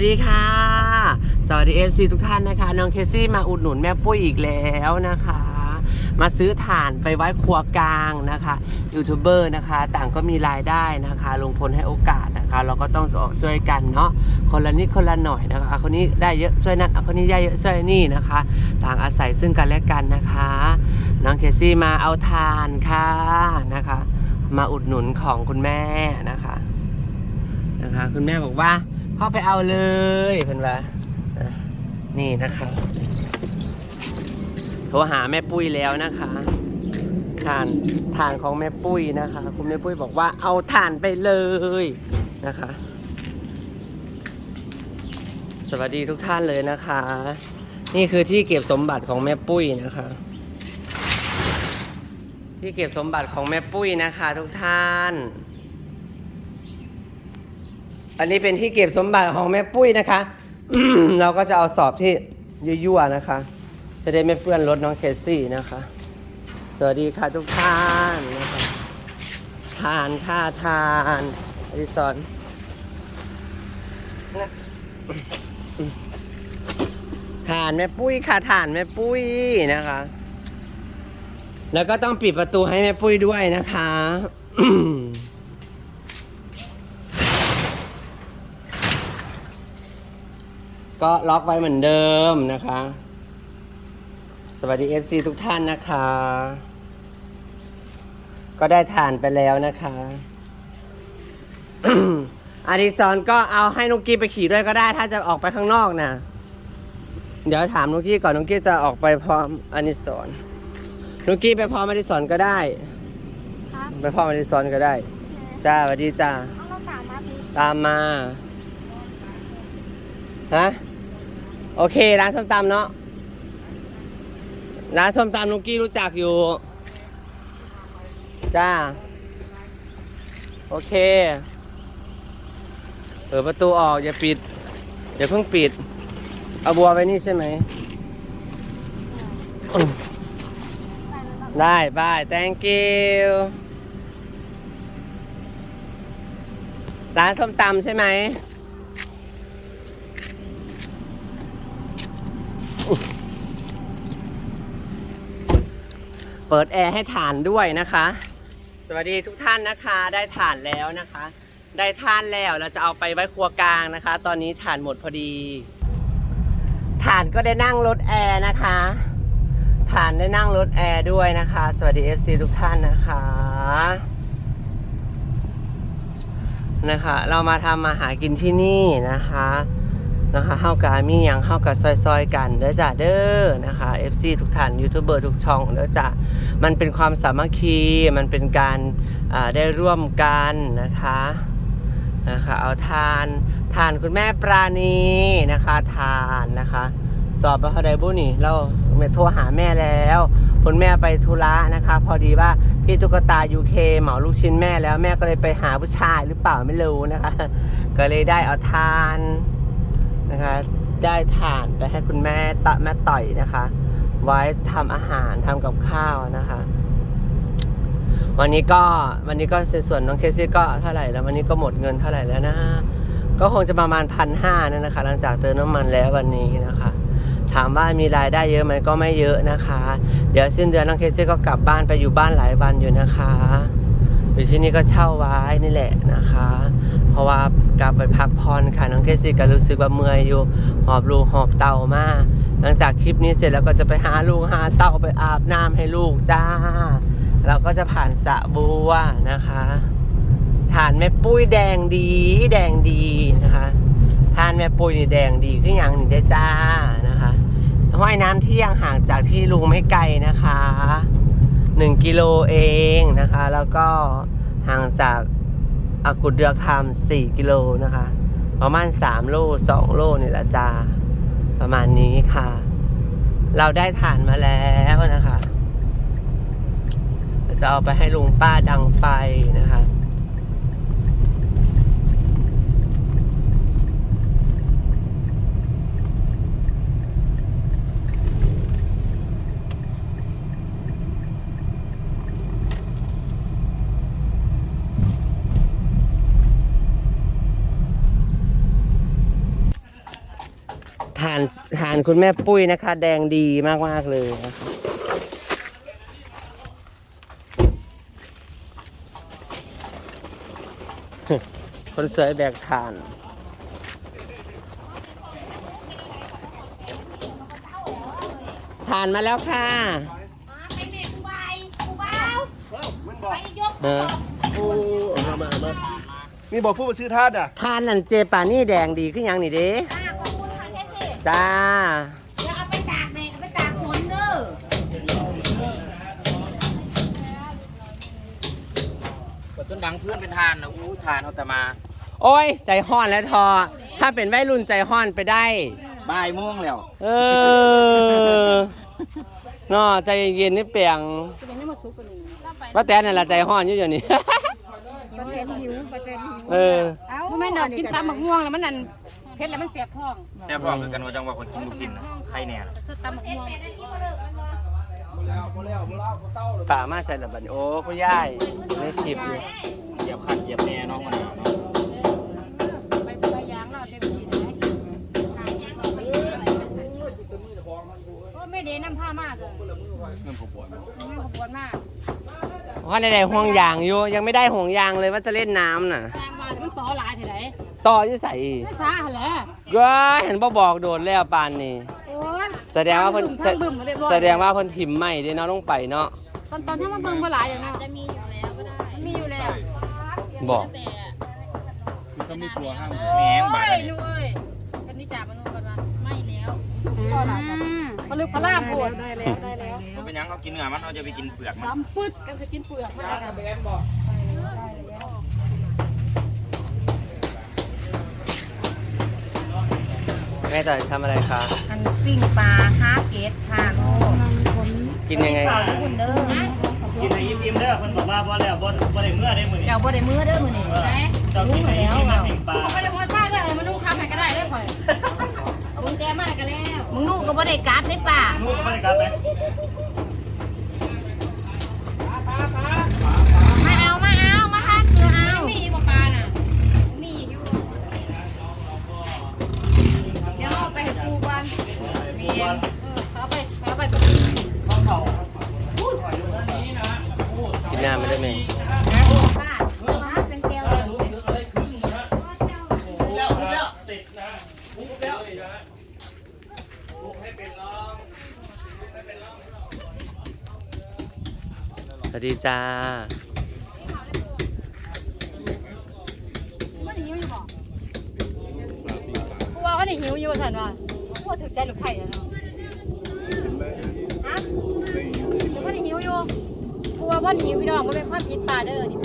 วัสดีค่ะ สวัสดีเอฟซีทุกท่านนะคะ น้องเคซี่มาอุดหนุนแม่ปุ้ยอีกแล้วนะคะ มาซื้อถ่านไปไว้ครัวกลางนะคะยูทูบเบอร์นะคะ ต่างก็มีรายได้นะคะลงพลให้โอกาสนะคะ เราก็ต้องช่วยกันเนาะคนละนิดคนละหน่อยนะคะเอาคนนี้ได้เยอะช่วยนั่นเอาคนนี้ได้เยอะช่วยนี่นะคะ ต่างอาศัยซึ่งกันและกันนะคะ น้องเคซี่มาเอาทานค่ะนะคะ มาอุดหนุนของคุณแม่นะคะนะคะ คุณแม่บอกว่า พ่อไปเอาเลยเพิ่อนว่าอะนี่นะคะโทรหาแม่ปุ้ยแล้วนะคะทานทานของแม่ปุ้ยนะคะ คุณแม่ปุ้ยบอกว่าเอาทานไปเลยนะคะ สวัสดีทุกท่านเลยนะคะ นี่คือที่เก็บสมบัติของแม่ปุ้ยนะคะ ที่เก็บสมบัติของแม่ปุ้ยนะคะ ทุกท่าน อันนี้เป็นที่เก็บสมบัติของแม่ปุ้ยนะคะ เราก็จะเอาสอบที่ยั่วๆนะคะ จะได้ไม่เปื้อนรถน้องเคซี่นะคะ สวัสดีค่ะทุกท่านนะคะทานค่าทานอดิสอนทานแม่ปุ้ยค่ะทานแม่ปุ้ยนะคะ แล้วก็ต้องปิดประตูให้แม่ปุ้ยด้วยนะคะ ก็ล็อกไว้เหมือนเดิมนะคะ สวัสดี FC ทุกท่านนะคะ ก็ได้ทานไปแล้วนะคะอาดิซอนก็เอาให้นุกกี้ไปขี่ด้วยก็ได้ ถ้าจะออกไปข้างนอกนะเดี๋ยวถามนุกกี้ก่อนนุกกี้จะออกไปพร้อมอานิสอนนุกกี้ไปพร้อมอานิสอนก็ได้ครับไปพร้อมอานิสอนก็ได้ จ้าสวัสดีจ้าเอาเราตามมาสิตามมา ฮะ โอเค ร้านส้มตำเนาะร้านส้มตำนุกกี้รู้จักอยู่ จ้า โอเค เปิดประตูออก อย่าปิด อย่าเพิ่งปิด เอาบัวไว้นี่ใช่ไหมอืมไปเลยครับได้บาย thank you ร้านส้มตำใช่ไหม เปิดแอร์ให้ฐานด้วยนะคะ สวัสดีทุกท่านนะคะ ได้ฐานแล้วนะคะ ได้ฐานแล้วเราจะเอาไปไว้ครัวกลางนะคะ ตอนนี้ฐานหมดพอดีฐานก็ได้นั่งรถแอร์นะคะฐานได้นั่งรถแอร์ด้วยนะคะ สวัสดี FC ทุกท่านนะคะนะคะ เรามาทำมาหากินที่นี่นะคะ นะคะเฮากามีอย่างเฮากับซอยๆ กันเด้อจ้าเด้อนะคะ FC ทุกท่านยูทูบเบอร์ทุกช่องเด้อจ้ามันเป็นความสามัคคีมันเป็นการได้ร่วมกันนะคะนะคะเอาทานทานคุณแม่ปราณีนะคะทานนะคะ สอบไปเขาได้บุนี่เราโทรหาแม่แล้วคุณแม่ไปธุระนะคะ พอดีว่าพี่ตุ๊กตายูเคเหมาลูกชิ้นแม่แล้วแม่ก็เลยไปหาผู้ชายหรือเปล่าไม่รู้นะคะ ก็เลยได้เอาทาน นะคะ ได้ทานไปให้คุณแม่ตะแม่ต่อยนะคะ ไว้ทำอาหารทำกับข้าวนะคะ วันนี้ก็วันนี้ก็ส่วนน้องเคซี่ก็เท่าไหร่แล้ววันนี้ก็หมดเงินเท่าไหร่แล้วนะ ก็คงจะประมาณพันห้านั่นนะคะ หลังจากเติมน้ำมันแล้ววันนี้นะคะ ถามว่ามีรายได้เยอะไหมก็ไม่เยอะนะคะ เดี๋ยวสิ้นเดือนน้องเคซี่ก็กลับบ้านไปอยู่บ้านหลายวันอยู่นะคะอยู่ที่นี่ก็เช่าไว้นี่แหละนะคะ เพราะว่ากลับไปพักผ่อนค่ะน้องเคซี่ก็รู้สึกว่าเมื่อยอยู่หอบลูกหอบเต่ามากหลังจากคลิปนี้เสร็จแล้วก็จะไปหาลูกหาเต่าไปอาบน้ำให้ลูกจ้า เราก็จะผ่านสระบัวนะคะฐานแม่ปุ้ยแดงดีแดงดีนะคะทานแม่ปุ้ยนี่แดงดีขึ้นอย่างหนึ่งได้จ้านะคะห้วยน้ำเที่ยังห่างจากที่ลุงไม่ไกลนะคะหนึ่งกิโลเองนะคะ แล้วก็ห่างจาก อากุฎเดือคำสี่กิโลนะคะ ประมาณสามโลสองโลนี่ละจ้าประมาณนี้ค่ะ เราได้ฐานมาแล้วนะคะจะเอาไปให้ลุงป้าดังไฟนะคะ ทานทานคุณแม่ปุ้ยนะคะ แดงดีมากๆเลยนะคะคนสวยแบกทานทานมาแล้วค่ะไปเด็กกูไปกูเบามันบอกไปยกเออโอ้มามามามีบอกผู้มาซื้อทาดอะทานนั่นเจปานี่แดงดีขึ้นยังนี่เด้ จ้าเดี๋ยวเอาไปตากแดดเอาไปตากฝนเด้อก็จนดังเพื่อนเป็นทานนะอู้ทานเอาแต่มาโอ้ย ใจห้อนแล้วทอ ถ้าเป็นวัยรุ่นใจห้อนไปได้ บ่ายโมงแล้วเออเนาะใจเย็นๆนี่เปียงว่าแต่นั่นละใจห้อนอยู่เดี๋ยวนี้ ประเทศหิวประเทศหิวเออ เอ้ามันไม่นอนกินตำบักม่วงแล้วมันนั่น เผ็ดแล้วมันเสียบท้องแซ่บพร้อมกันว่าจังว่าคนกินลูกชิ้นนะใครเนี่ยสดตำบักม่วงป่ามาใส่ละบัดนี้โอ้คุณยายไม่คลิปอยู่เหยียบขัดเหยียบแน่เน้องมันเนาะไปไปยางเราเต็มที่เลยก็ไม่ได้น้ำผ้ามากเลยเงินผู้ป่วยมันไม่ขบวนมากว่าในใดห่วงยางอยู่ยังไม่ได้ห่วงยางเลยว่าจะเล่นน้ำน่ะแรงมามันต่อหลายเท่าไหร่ ต่ออยู่ใส่ไม่ซาหันแหละก็เห็นบ่บอกโดดแล้วปานนี้ โอ้ยแสดงว่าเพิ่นทั้งบึ้มมาเรียบร้อยแสดงว่าเพิ่นถิ่มใหม่เด้เนาะลงไปเนาะตอนตอนที่มันเบิ่งมาหลายอย่างนั้นจะมีอยู่แล้วก็ได้มันมีอยู่แล้วบอกแต่คือก็มีชัวร์ห้ามโอ้แหงบาดยนี้นุ้ยกันนี่จ่ามันนู่นกันมาไม่แล้ว พลึกพลามปวดได้แล้วได้แล้วมันเป็นหยังเขากินเนื้อมันเขาจะไปกินเปลือกมันดำปึ๊ดกันจะกินเปลือกมัน แม่ต่อยทำอะไรคะ อันปิ้งปลาฮาเกตค่ะโอ้กินยังไงเป่าคุณเด้อกินในยิ้มๆเด้อเพิ่นบอกว่าบ่แล้วบ่บ่ได้เมื่อได้มื้อนี้เจ้าบ่ได้มือเด้อมื้อนี้เจ้ากินในยิ้มๆมันปิ้งปลาเขาไม่ได้หัวซ่าด้วยมันนุ่งทำไหนก็ได้เลยข่อยเอากุญแจมากันแล้ว มึงลูกก็บ่ได้กราบได้ป่าลูกบ่ได้กลับไหม สวัสดีจ้ามันหิวอยู่บ่กูว่ามันหิวอยู่สันว่ากูว่าถึกใจลูกไข่อะเนาะฮะมันหิวอยู่ ว่าวันหิวพี่น้องมันเป็นความผิดป่าเด้อนี่